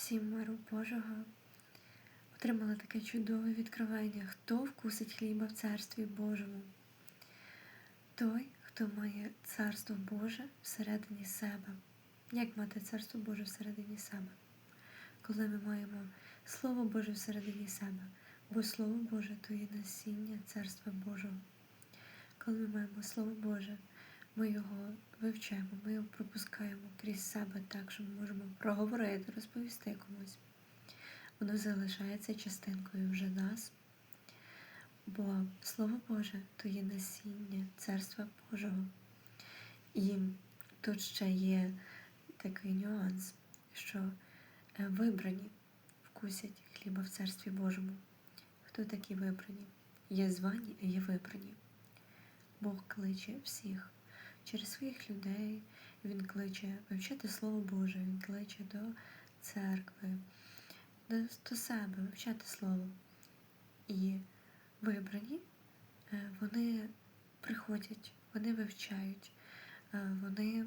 всім миру Божого. Отримала таке чудове відкривання. Хто вкусить хліба в Царстві Божому? Той, хто має Царство Боже всередині себе. Як мати Царство Боже всередині себе? Коли ми маємо Слово Боже всередині себе, бо Слово Боже то є насіння Царства Божого. Коли ми маємо Слово Боже, ми його вивчаємо, ми його пропускаємо крізь себе так, що ми можемо проговорити, розповісти комусь. Воно залишається частинкою вже нас. Бо Слово Боже то є насіння Царства Божого. І тут ще є такий нюанс, що е, вибрані вкусять хліба в Царстві Божому. Хто такі вибрані? Є звані, є вибрані. Бог кличе всіх через своїх людей. Він кличе вивчати Слово Боже, Він кличе до церкви, до, до себе, вивчати Слово. І вибрані, е, вони приходять, вони вивчають, е, вони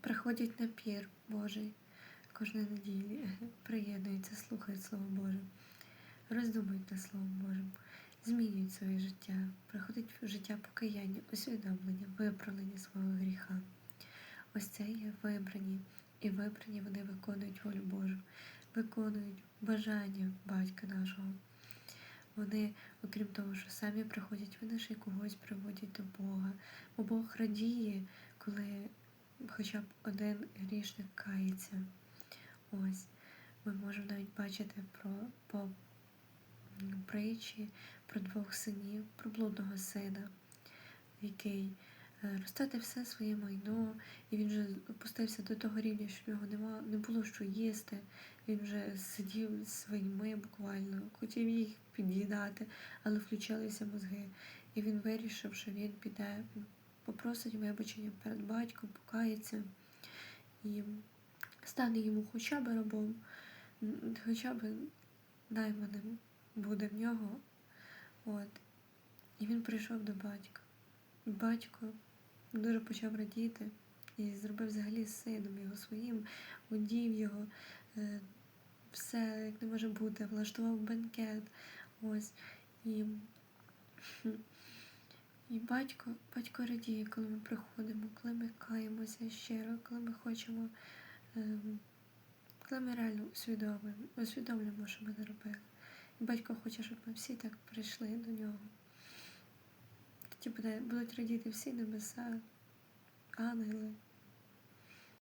приходять на пір Божий кожної неділі, приєднуються, слухають Слово Боже, роздумують над Словом Божим, змінюють своє життя, приходить в життя покаяння, усвідомлення, виправлення свого гріха. Ось це є вибрані, і вибрані вони виконують волю Божу, виконують бажання батька нашого. Вони, окрім того, що самі приходять, вони ще й когось приводять до Бога. Бо Бог радіє, коли хоча б один грішник кається. Ось ми можемо навіть бачити про по притчі про двох синів, про блудного сина, який е, розтратив все своє майно, і він вже опустився до того рівня, що в нього нема, не було що їсти. Він вже сидів свиньми буквально, хотів їх під'їдати, але включилися мозги. І він вирішив, що він піде, попросить вибачення перед батьком, покається і стане йому хоча б рабом, хоча б найманим нього. От. І він прийшов до батька. Батько дуже почав радіти і зробив взагалі сином його своїм, одів його, е, все як не може бути, влаштував бенкет. Ось. І, і батько, батько радіє, коли ми приходимо, коли ми каємося щиро, коли ми хочемо, ем, коли ми реально усвідомлюємо, усвідомлюємо, що ми не робили. Батько хоче, щоб ми всі так прийшли до нього. Тоді буде, будуть радіти всі небеса, ангели,